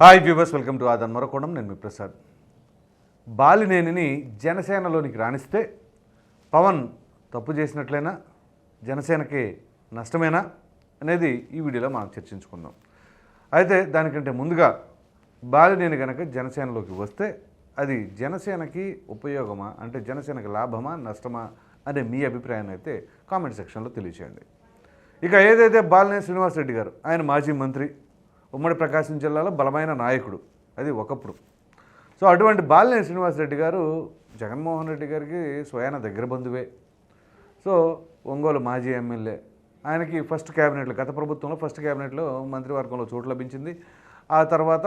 Hi viewers welcome to ఆదన్ మరొకోణం. నేను మీ ప్రసాద్. బాలినేనిని జనసేనలోనికి రాణిస్తే పవన్ తప్పు చేసినట్లయినా జనసేనకి నష్టమేనా? అనేది ఈ వీడియోలో మనం చర్చించుకుందాం. అయితే దానికంటే ముందుగా బాలినేని కనుక జనసేనలోకి వస్తే అది జనసేనకి ఉపయోగమా? అంటే జనసేనకి లాభమా నష్టమా? అనే మీ అభిప్రాయాన్ని అయితే కామెంట్ సెక్షన్లో తెలియచేయండి. ఇక ఏదైతే బాలినేని శ్రీనివాసరెడ్డి గారు ఆయన మాజీ మంత్రి ఉమ్మడి ప్రకాశం జిల్లాలో బలమైన నాయకుడు. అది ఒకప్పుడు. సో అటువంటి బాలినేని శ్రీనివాసరెడ్డి గారు జగన్మోహన్ రెడ్డి గారికి స్వయాన దగ్గర బంధువే. సో ఒంగోలు మాజీ ఎమ్మెల్యే. ఆయనకి ఫస్ట్ క్యాబినెట్లో గత ప్రభుత్వంలో ఫస్ట్ క్యాబినెట్లో మంత్రివర్గంలో చోటు లభించింది. ఆ తర్వాత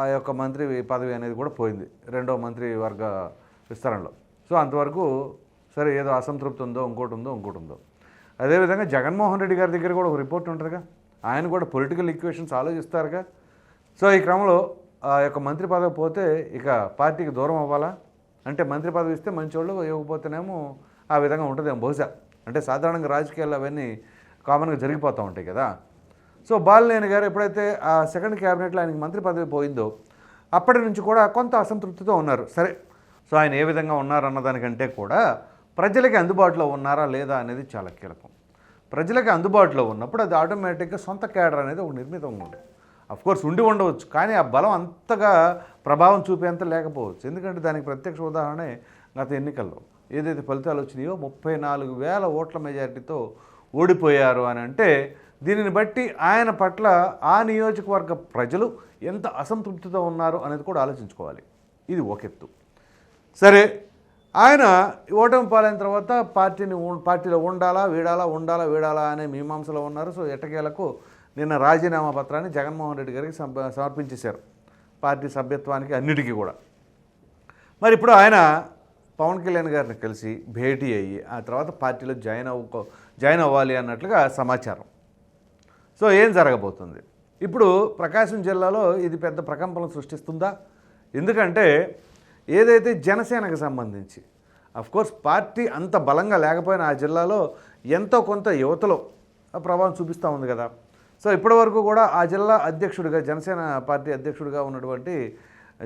ఆ యొక్క మంత్రి పదవి అనేది కూడా పోయింది రెండో మంత్రి వర్గ విస్తరణలో. సో అంతవరకు సరే ఏదో అసంతృప్తి ఉందో ఇంకోటి ఉందో ఇంకోటి ఉందో. అదేవిధంగా జగన్మోహన్ రెడ్డి గారి దగ్గర కూడా ఒక రిపోర్ట్ ఉంటుందిగా. ఆయన కూడా పొలిటికల్ ఈక్వేషన్స్ ఆలోచిస్తారుగా. సో ఈ క్రమంలో ఆ యొక్క మంత్రి పదవి పోతే ఇక పార్టీకి దూరం అవ్వాలా? అంటే మంత్రి పదవి ఇస్తే మంచోళ్ళు ఇవ్వకపోతేనేమో ఆ విధంగా ఉంటుందేమో బహుశా. అంటే సాధారణంగా రాజకీయాలు అవన్నీ కామన్గా జరిగిపోతూ ఉంటాయి కదా. సో బాలినేని గారు ఎప్పుడైతే ఆ సెకండ్ క్యాబినెట్లో ఆయనకి మంత్రి పదవి పోయిందో అప్పటి నుంచి కూడా కొంత అసంతృప్తితో ఉన్నారు. సరే సో ఆయన ఏ విధంగా ఉన్నారు అన్నదానికంటే కూడా ప్రజలకి అందుబాటులో ఉన్నారా లేదా అనేది చాలా కీలకం. ప్రజలకి అందుబాటులో ఉన్నప్పుడు అది ఆటోమేటిక్గా సొంత క్యాడర్ అనేది ఒక నిర్మితంగా ఉంటుంది కోర్స్ ఉండి ఉండవచ్చు కానీ ఆ బలం అంతగా ప్రభావం చూపేంత లేకపోవచ్చు. ఎందుకంటే దానికి ప్రత్యక్ష ఉదాహరణే గత ఎన్నికల్లో ఏదైతే ఫలితాలు వచ్చినాయో ముప్పై నాలుగు వేల ఓట్ల మెజారిటీతో ఓడిపోయారు అని అంటే దీనిని బట్టి ఆయన పట్ల ఆ నియోజకవర్గ ప్రజలు ఎంత అసంతృప్తితో ఉన్నారు అనేది కూడా ఆలోచించుకోవాలి. ఇది ఒక ఎత్తు. సరే ఆయన ఓటమి పాలైన తర్వాత పార్టీని పార్టీలో ఉండాలా వీడాలా ఉండాలా వీడాలా అనే మీమాంసలో ఉన్నారు. సో ఎట్టకేలకు నిన్న రాజీనామా పత్రాన్ని జగన్మోహన్ రెడ్డి గారికి సమర్పించేశారు. పార్టీ సభ్యత్వానికి అన్నిటికీ కూడా. మరి ఇప్పుడు ఆయన పవన్ కళ్యాణ్ గారిని కలిసి భేటీ అయ్యి ఆ తర్వాత పార్టీలో జాయిన్ అవ్వ జాయిన్ అవ్వాలి అన్నట్లుగా సమాచారం. సో ఏం జరగబోతుంది? ఇప్పుడు ప్రకాశం జిల్లాలో ఇది పెద్ద ప్రకంపనలు సృష్టిస్తుందా? ఎందుకంటే ఏదైతే జనసేనకు సంబంధించి కోర్స్ పార్టీ అంత బలంగా లేకపోయినా ఆ జిల్లాలో ఎంతో కొంత యువతలో ప్రభావం చూపిస్తూ ఉంది కదా. సో ఇప్పటివరకు కూడా ఆ జిల్లా అధ్యక్షుడిగా జనసేన పార్టీ అధ్యక్షుడిగా ఉన్నటువంటి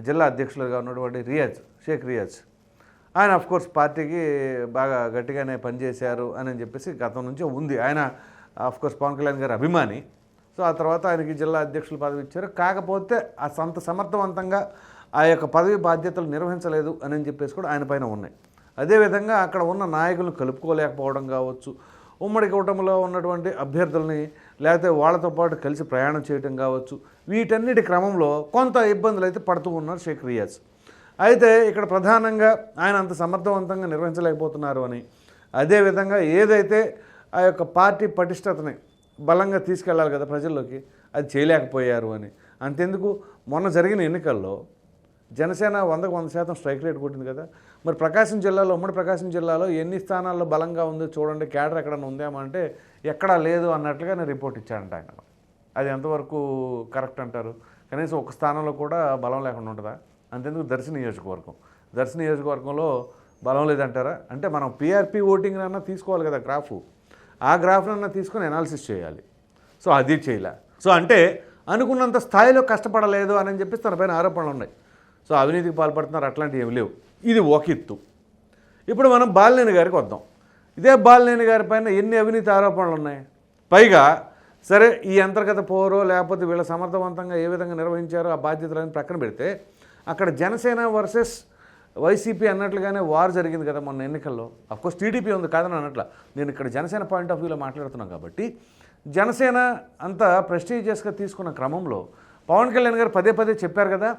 జిల్లా అధ్యక్షులుగా ఉన్నటువంటి రియాజ్ షేక్ రియాజ్. ఆయన కోర్స్ పార్టీకి బాగా గట్టిగానే పనిచేశారు అని చెప్పేసి గతం నుంచే ఉంది. ఆయన కోర్స్ పవన్ కళ్యాణ్ గారి అభిమాని. సో ఆ తర్వాత ఆయనకి జిల్లా అధ్యక్షులు పదవి ఇచ్చారు. కాకపోతే ఆ సంత సమర్థవంతంగా ఆ యొక్క పదవి బాధ్యతలు నిర్వహించలేదు అని చెప్పేసి కూడా ఆయన పైన ఉన్నాయి. అదేవిధంగా అక్కడ ఉన్న నాయకులను కలుపుకోలేకపోవడం కావచ్చు ఉమ్మడి కూటమిలో ఉన్నటువంటి అభ్యర్థుల్ని లేకపోతే వాళ్ళతో పాటు కలిసి ప్రయాణం చేయటం కావచ్చు వీటన్నిటి క్రమంలో కొంత ఇబ్బందులు అయితే పడుతూ ఉన్నారు షేక్ రియాజ్. అయితే ఇక్కడ ప్రధానంగా ఆయన అంత సమర్థవంతంగా నిర్వహించలేకపోతున్నారు అని అదేవిధంగా ఏదైతే ఆ యొక్క పార్టీ పటిష్టతని బలంగా తీసుకెళ్ళాలి కదా ప్రజల్లోకి అది చేయలేకపోయారు అని. అంతెందుకు? మొన్న జరిగిన ఎన్నికల్లో జనసేన వందకు వంద శాతం స్ట్రైక్ రేట్ కొట్టింది కదా. మరి ప్రకాశం జిల్లాలో ఉమ్మడి ప్రకాశం జిల్లాలో ఎన్ని స్థానాల్లో బలంగా ఉందో చూడండి క్యాడర్ ఎక్కడన్నా ఉందేమో అంటే ఎక్కడా లేదు అన్నట్లుగా నేను రిపోర్ట్ ఇచ్చానంట ఆయన. అది ఎంతవరకు కరెక్ట్ అంటారు? కనీసం ఒక స్థానంలో కూడా బలం లేకుండా ఉంటుందా? అంతెందుకు దర్శి నియోజకవర్గం. దర్శి నియోజకవర్గంలో బలం లేదంటారా? అంటే మనం పీఆర్పీ ఓటింగ్ అన్నా తీసుకోవాలి కదా గ్రాఫ్. ఆ గ్రాఫ్నన్నా తీసుకొని అనాలిసిస్ చేయాలి. సో అది చేయలే. సో అంటే అనుకున్నంత స్థాయిలో కష్టపడలేదు అని చెప్పేసి తన పైన ఆరోపణలు ఉన్నాయి. సో అవినీతికి పాల్పడుతున్నారు. అట్లాంటివి ఏమి లేవు. ఇది ఒక ఎత్తు ఇప్పుడు మనం బాలినేని గారికి వద్దాం. ఇదే బాలినేని గారి పైన ఎన్ని అవినీతి ఆరోపణలు ఉన్నాయి? పైగా సరే ఈ అంతర్గత పోరో లేకపోతే వీళ్ళ సమర్థవంతంగా ఏ విధంగా నిర్వహించారో ఆ బాధ్యతలని ప్రక్కన పెడితే అక్కడ జనసేన వర్సెస్ వైసీపీ అన్నట్లుగానే వార్ జరిగింది కదా మొన్న ఎన్నికల్లో. అఫ్కోర్స్ టీడీపీ ఉంది కాదని అన్నట్ల. నేను ఇక్కడ జనసేన పాయింట్ ఆఫ్ వ్యూలో మాట్లాడుతున్నాను కాబట్టి జనసేన అంత ప్రెస్టీజియస్గా తీసుకున్న క్రమంలో పవన్ కళ్యాణ్ గారు పదే పదే చెప్పారు కదా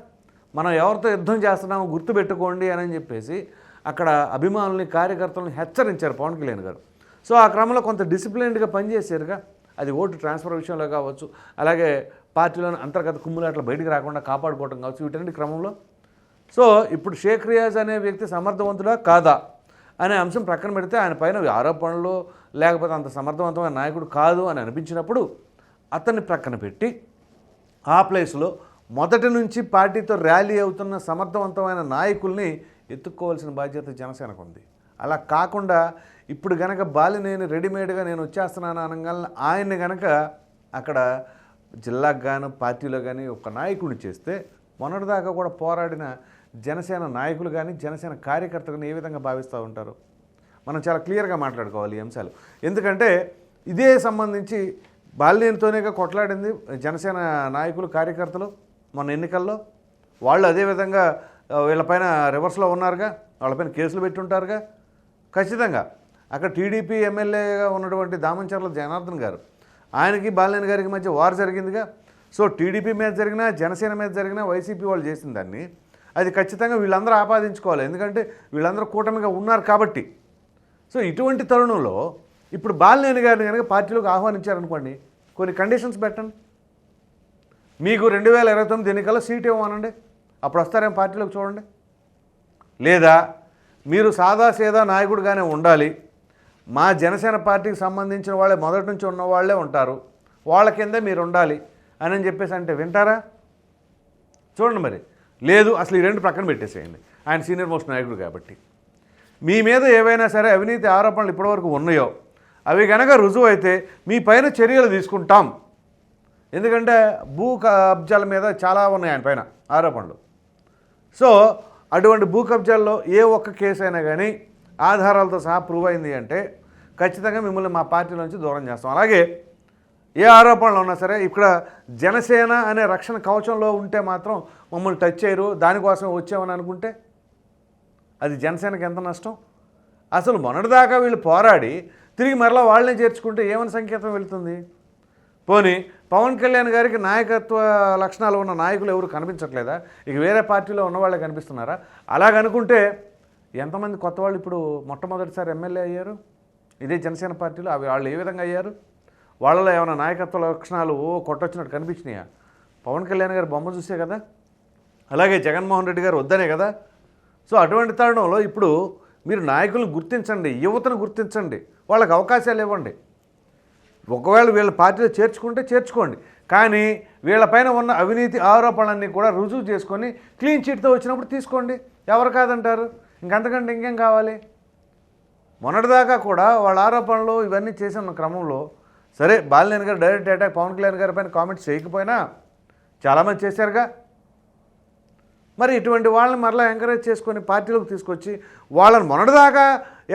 మనం ఎవరితో యుద్ధం చేస్తున్నామో గుర్తుపెట్టుకోండి అని చెప్పేసి అక్కడ అభిమానుల్ని కార్యకర్తలను హెచ్చరించారు పవన్ కళ్యాణ్ గారు. సో ఆ క్రమంలో కొంత డిసిప్లిన్డ్గా పనిచేశారుగా. అది ఓటు ట్రాన్స్ఫర్ విషయంలో కావచ్చు అలాగే పార్టీలోని అంతర్గత కుమ్ములాట్లు బయటికి రాకుండా కాపాడుకోవడం కావచ్చు వీటన్నిటి క్రమంలో. సో ఇప్పుడు షేక్ రియాజ్ అనే వ్యక్తి సమర్థవంతుడా కాదా అనే అంశం ప్రక్కన పెడితే ఆయన పైన ఆరోపణలు లేకపోతే అంత సమర్థవంతమైన నాయకుడు కాదు అని అనిపించినప్పుడు అతన్ని ప్రక్కన పెట్టి ఆ ప్లేస్లో మొదటి నుంచి పార్టీతో ర్యాలీ అవుతున్న సమర్థవంతమైన నాయకుల్ని ఎత్తుక్కోవాల్సిన బాధ్యత జనసేనకు ఉంది. అలా కాకుండా ఇప్పుడు గనక బాలినేని రెడీమేడ్గా నేను వచ్చేస్తున్నాను అనగానే ఆయన్ని గనక అక్కడ జిల్లాకు గాను పార్టీలో కానీ ఒక నాయకుడిని చేస్తే మొన్నటిదాకా కూడా పోరాడిన జనసేన నాయకులు కానీ జనసేన కార్యకర్తలు ఏ విధంగా భావిస్తూ ఉంటారు? మనం చాలా క్లియర్గా మాట్లాడుకోవాలి ఈ అంశాలు. ఎందుకంటే ఇదే సంబంధించి బాల్యంతోనేగా కొట్లాడింది జనసేన నాయకులు కార్యకర్తలు. మొన్న ఎన్నికల్లో వాళ్ళు అదేవిధంగా వీళ్ళపైన రివర్స్లో ఉన్నారుగా వాళ్ళపైన కేసులు పెట్టి ఉంటారుగా ఖచ్చితంగా. అక్కడ టీడీపీ ఎమ్మెల్యేగా ఉన్నటువంటి దామంచర్ల జనార్దన్ గారు ఆయనకి బాలినేని గారికి మధ్య వార్ జరిగిందిగా. సో టీడీపీ మీద జరిగినా జనసేన మీద జరిగినా వైసీపీ వాళ్ళు చేసిన దాన్ని అది ఖచ్చితంగా వీళ్ళందరూ ఆపాదించుకోవాలి. ఎందుకంటే వీళ్ళందరూ కూటమిగా ఉన్నారు కాబట్టి. సో ఇటువంటి తరుణంలో ఇప్పుడు బాలినేని గారిని కనుక పార్టీలోకి ఆహ్వానించారనుకోండి కొన్ని కండిషన్స్ పెట్టండి. మీకు రెండు వేల ఇరవై తొమ్మిది ఎన్నికల్లో సీట్ ఇవ్వమనండి. అప్పుడు వస్తారేం పార్టీలోకి చూడండి. లేదా మీరు సాదా సీదా నాయకుడిగానే ఉండాలి. మా జనసేన పార్టీకి సంబంధించిన వాళ్ళే మొదటి నుంచి ఉన్న వాళ్ళే ఉంటారు. వాళ్ళ కిందే మీరు ఉండాలి అని అని చెప్పేసి అంటే వింటారా? చూడండి మరి. లేదు అసలు ఈ రెండు ప్రక్కన పెట్టేసేయండి. ఆయన సీనియర్ మోస్ట్ నాయకుడు కాబట్టి. మీ మీద ఏవైనా సరే అవినీతి ఆరోపణలు ఇప్పటివరకు ఉన్నాయో అవి కనుక రుజువు అయితే మీ పైన చర్యలు తీసుకుంటాం. ఎందుకంటే భూ కబ్జాల మీద చాలా ఉన్నాయి ఆయన పైన ఆరోపణలు. సో అటువంటి భూ కబ్జాల్లో ఏ ఒక్క కేసు అయినా కానీ ఆధారాలతో సహా ప్రూవ్ అయింది అంటే ఖచ్చితంగా మిమ్మల్ని మా పార్టీ నుంచి దూరం చేస్తాం. అలాగే ఏ ఆరోపణలు ఉన్నా సరే ఇక్కడ జనసేన అనే రక్షణ కవచంలో ఉంటే మాత్రం మమ్మల్ని టచ్ చేయరు. దానికోసం వచ్చామని అనుకుంటే అది జనసేనకి ఎంత నష్టం? అసలు మొన్నటిదాకా వీళ్ళు పోరాడి తిరిగి మరలా వాళ్ళని చేర్చుకుంటే ఏమని సంకేతం వెళుతుంది? పోనీ పవన్ కళ్యాణ్ గారికి నాయకత్వ లక్షణాలు ఉన్న నాయకులు ఎవరు కనిపించట్లేదా? ఇక వేరే పార్టీలో ఉన్నవాళ్ళే కనిపిస్తున్నారా? అలాగనుకుంటే ఎంతమంది కొత్త వాళ్ళు ఇప్పుడు మొట్టమొదటిసారి ఎమ్మెల్యే అయ్యారు? ఇదే జనసేన పార్టీలో అవి వాళ్ళు ఏ విధంగా అయ్యారు? వాళ్ళలో ఏమైనా నాయకత్వ లక్షణాలు ఓ కొట్టొచ్చినట్టు కనిపించినాయా? పవన్ కళ్యాణ్ గారు బొమ్మ చూసే కదా? అలాగే జగన్మోహన్ రెడ్డి గారు వద్దనే కదా? సో అటువంటి తరుణంలో ఇప్పుడు మీరు నాయకులను గుర్తించండి యువతను గుర్తించండి వాళ్ళకి అవకాశాలు ఇవ్వండి. ఒకవేళ వీళ్ళ పార్టీలో చేర్చుకుంటే చేర్చుకోండి. కానీ వీళ్ళపైన ఉన్న అవినీతి ఆరోపణలన్నీ కూడా రుజువు చేసుకొని క్లీన్ చీట్తో వచ్చినప్పుడు తీసుకోండి. ఎవరు కాదంటారు? ఇంకంతకంటే ఇంకేం కావాలి? మొన్నటిదాకా కూడా వాళ్ళ ఆరోపణలు ఇవన్నీ చేసిన క్రమంలో సరే బాలినేని గారు డైరెక్ట్ అటాక్ పవన్ కళ్యాణ్ గారి పైన కామెంట్స్ చేయకపోయినా చాలామంది చేశారుగా. మరి ఇటువంటి వాళ్ళని మరలా ఎంకరేజ్ చేసుకొని పార్టీలోకి తీసుకొచ్చి వాళ్ళని మొన్నటిదాకా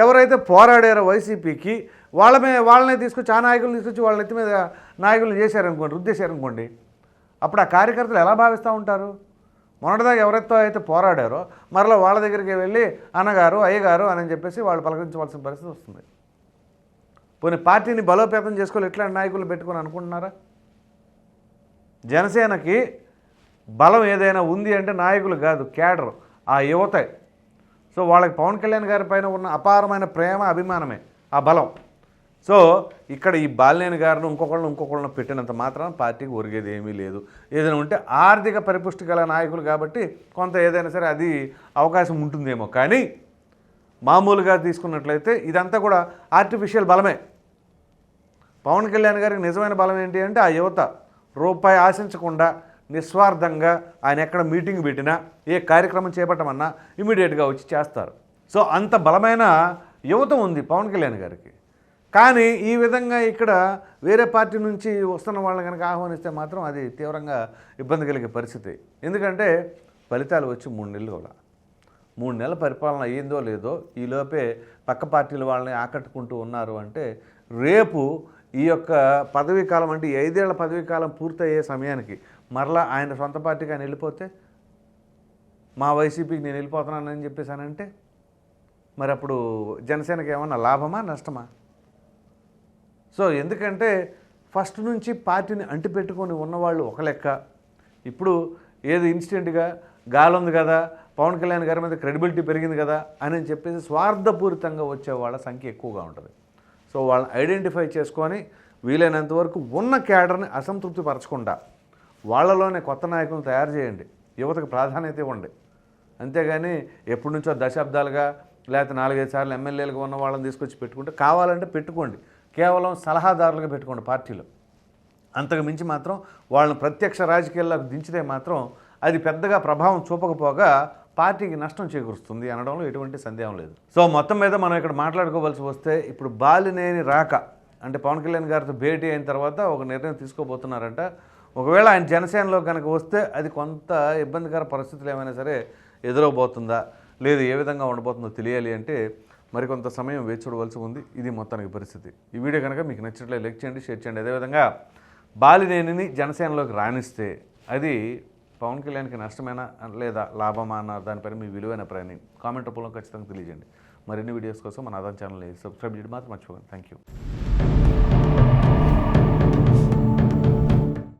ఎవరైతే పోరాడారో వైసీపీకి వాళ్ళ మీద వాళ్ళనే తీసుకొచ్చి ఆ నాయకులు తీసుకొచ్చి వాళ్ళ నెత్తి మీద నాయకులు చేశారనుకోండి రుద్దేశారనుకోండి అప్పుడు ఆ కార్యకర్తలు ఎలా భావిస్తూ ఉంటారు? మొన్నటిదాకా ఎవరితో అయితే పోరాడారో మరలా వాళ్ళ దగ్గరికి వెళ్ళి అన్నగారు అయ్యగారు అని చెప్పేసి వాళ్ళు పలకరించవలసిన పరిస్థితి వస్తుంది. పోనీ పార్టీని బలోపేతం చేసుకోవాలి ఎట్లాంటి నాయకులు పెట్టుకొని అనుకుంటున్నారా? జనసేనకి బలం ఏదైనా ఉంది అంటే నాయకులు కాదు క్యాడర్ ఆ యువత. సో వాళ్ళకి పవన్ కళ్యాణ్ గారి పైన ఉన్న అపారమైన ప్రేమ అభిమానమే ఆ బలం. సో ఇక్కడ ఈ బాలినేని గారిని ఇంకొకళ్ళని ఇంకొకళ్ళని పెట్టినంత మాత్రం పార్టీకి ఒరిగేది ఏమీ లేదు. ఏదైనా ఉంటే ఆర్థిక పరిపుష్టి గల నాయకులు కాబట్టి కొంత ఏదైనా సరే అది అవకాశం ఉంటుందేమో. కానీ మామూలుగా తీసుకున్నట్లయితే ఇదంతా కూడా ఆర్టిఫిషియల్ బలమే. పవన్ కళ్యాణ్ గారికి నిజమైన బలం ఏంటి అంటే ఆ యువత రూపాయి ఆశించకుండా నిస్వార్థంగా ఆయన ఎక్కడ మీటింగ్ పెట్టినా ఏ కార్యక్రమం చేపట్టమన్నా ఇమీడియట్గా వచ్చి చేస్తారు. సో అంత బలమైన యువత ఉంది పవన్ కళ్యాణ్ గారికి. కానీ ఈ విధంగా ఇక్కడ వేరే పార్టీ నుంచి వస్తున్న వాళ్ళని కనుక ఆహ్వానిస్తే మాత్రం అది తీవ్రంగా ఇబ్బంది కలిగే పరిస్థితి. ఎందుకంటే ఫలితాలు వచ్చి మూడు నెలలు కూడా. మూడు నెలల పరిపాలన అయ్యిందో లేదో ఈలోపే పక్క పార్టీల వాళ్ళని ఆకట్టుకుంటూ ఉన్నారు అంటే రేపు ఈ యొక్క పదవీ కాలం అంటే ఐదేళ్ళ పదవీ కాలం పూర్తయ్యే సమయానికి మరలా ఆయన సొంత పార్టీకి ఆయన వెళ్ళిపోతే మా వైసీపీకి నేను వెళ్ళిపోతున్నానని చెప్పేసానంటే మరి అప్పుడు జనసేనకి ఏమన్నా లాభమా నష్టమా? సో ఎందుకంటే ఫస్ట్ నుంచి పార్టీని అంటిపెట్టుకొని ఉన్నవాళ్ళు ఒక లెక్క. ఇప్పుడు ఏది ఇన్స్టెంట్గా గాలి ఉంది కదా పవన్ కళ్యాణ్ గారి మీద క్రెడిబిలిటీ పెరిగింది కదా అని చెప్పేసి స్వార్థపూరితంగా వచ్చే వాళ్ళ సంఖ్య ఎక్కువగా ఉంటుంది. సో వాళ్ళని ఐడెంటిఫై చేసుకొని వీలైనంత వరకు ఉన్న క్యాడర్ని అసంతృప్తి పరచకుండా వాళ్ళలోనే కొత్త నాయకులను తయారు చేయండి. యువతకు ప్రాధాన్యత ఇవ్వండి. అంతేగాని ఎప్పటి నుంచో దశాబ్దాలుగా లేకపోతే నాలుగైదు సార్లు ఎమ్మెల్యేలుగా ఉన్న వాళ్ళని తీసుకొచ్చి పెట్టుకుంటే కావాలంటే పెట్టుకోండి. కేవలం సలహాదారులుగా పెట్టుకోండి పార్టీలో. అంతకు మించి మాత్రం వాళ్ళని ప్రత్యక్ష రాజకీయాల్లోకి దించితే మాత్రం అది పెద్దగా ప్రభావం చూపకపోగా పార్టీకి నష్టం చేకూరుస్తుంది అనడంలో ఎటువంటి సందేహం లేదు. సో మొత్తం మీద మనం ఇక్కడ మాట్లాడుకోవాల్సి వస్తే ఇప్పుడు బాలినేని రాక అంటే పవన్ కళ్యాణ్ గారితో భేటీ అయిన తర్వాత ఒక నిర్ణయం తీసుకోబోతున్నారంట. ఒకవేళ ఆయన జనసేనలో కనుక వస్తే అది కొంత ఇబ్బందికర పరిస్థితులు ఏమైనా సరే ఎదురవబోతుందా? లేదు ఏ విధంగా ఉండబోతుందో తెలియాలి అంటే మరికొంత సమయం వేచి చూడవలసి ఉంది. ఇది మొత్తానికి పరిస్థితి. ఈ వీడియో కనుక మీకు నచ్చినట్లయితే లైక్ చేయండి షేర్ చేయండి. అదేవిధంగా బాలినేనిని జనసేనలోకి రాణిస్తే అది పవన్ కళ్యాణ్కి నష్టమేనా లేదా లాభమా అన్న దానిపైన మీ విలువైన ప్రయాణం కామెంట్ రూపంలో ఖచ్చితంగా తెలియజేయండి. మరిన్ని వీడియోస్ కోసం మన అదన ఛానల్ని సబ్స్క్రైబ్ చేయడం మాత్రం మర్చిపోకండి. Thank you